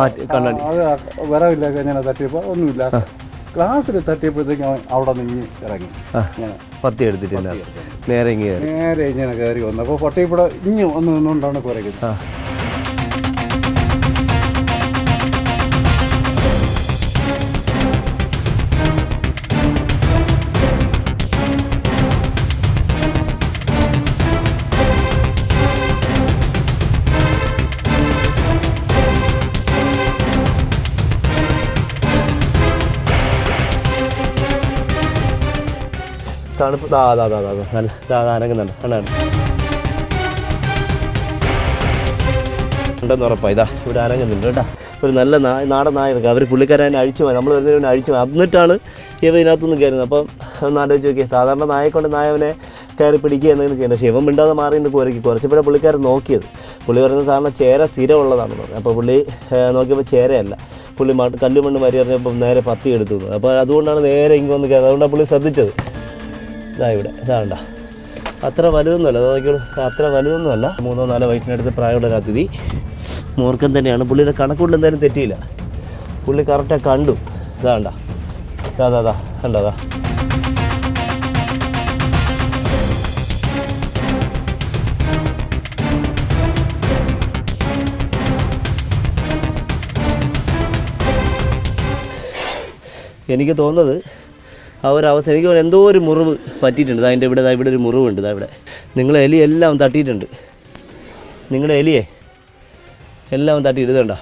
ആ കണ്ണാടി. അത് വരവില്ല ഞാൻ തട്ടിയപ്പോൾ ഒന്നുമില്ല. ക്ലാസ്സിൽ തട്ടിയപ്പോഴത്തേക്കും അവൻ അവിടെ നിന്ന് ഇറങ്ങി. ഇങ്ങനെ. പത്തി എടുത്തിട്ടില്ല. നേരെ ഇങ്ങ് നേരെ ഇങ്ങനെ കയറി വന്നപ്പോൾ അപ്പോൾ പട്ടി ഇവിടെ ഇനി ഒന്ന് നിന്നുകൊണ്ടാണ് കുരയ്ക്കുന്നത് തണുപ്പ് നല്ല അനങ്ങുന്നുണ്ട്. കണ്ടാണ് ഉണ്ടെന്ന് ഉറപ്പാണ് ഇതാ ഇവിടെ അനങ്ങുന്നുണ്ട് കേട്ടോ. ഒരു നല്ല നായ നാടൻ നായ അവർ പുള്ളിക്കാരനെ അഴിച്ചു പോയി. നമ്മൾ വരുന്നതിന് അഴിച്ചു പോയി. എന്നിട്ടാണ് ഇവ ഇതിനകത്തുനിന്ന് കയറുന്നത്. അപ്പം ഒന്ന് ആലോചിച്ച് നോക്കിയാൽ സാധാരണ നായെ കൊണ്ട് നായവനെ കയറി പിടിക്കുക എന്നതിന് ചെയ്യണം പക്ഷേ ഇവൻ മിണ്ടാതെ മാറി നിന്ന് കുരക്കി കുറച്ചപ്പോഴാണ് പുള്ളിക്കാരൻ നോക്കിയത്. പുള്ളി പറയുന്നത് സാധാരണ ചേര സ്ഥിരം ഉള്ളതാണ് പറഞ്ഞത് അപ്പോൾ പുള്ളി നോക്കിയപ്പോൾ ചേരയല്ല. പുള്ളി മണ്ണ് കല്ലുമണ്ണ് മരി പറഞ്ഞപ്പം നേരെ പത്തി എടുത്തു. അപ്പോൾ അതുകൊണ്ടാണ് നേരെ ഇങ്ങ് വന്ന് കയറുന്നത്. അതുകൊണ്ടാണ് പുള്ളി ശ്രദ്ധിച്ചത്. ഇതാ ഇവിടെ. ഇതാണ്ട അത്ര വലുതൊന്നുമല്ല. അതൊക്കെയുള്ളൂ അത്ര വലുതൊന്നുമല്ല. മൂന്നോ നാലോ വയസ്സിനടുത്ത് പ്രായമുള്ള അതിഥി മൂർഖൻ തന്നെയാണ്. പുള്ളിയുടെ കണക്കുകൊണ്ട് എന്തായാലും തെറ്റിയില്ല. പുള്ളി കറക്റ്റായി കണ്ടു. ഇതാണ്ട ഇതാ അതാ അതാ അതാ എനിക്ക് തോന്നുന്നത് ആ ഒരു അവസ്ഥ. എനിക്ക് എന്തോ ഒരു മുറിവ് പറ്റിയിട്ടുണ്ട്. അതിന്റെ ഇവിടെ ഇവിടെ ഒരു മുറിവുണ്ട് അവിടെ നിങ്ങളെ എലി എല്ലാം തട്ടിയിട്ടുണ്ട്. നിങ്ങളുടെ എലിയെ എല്ലാം തട്ടിയിട്ട് ഇതുണ്ടോ?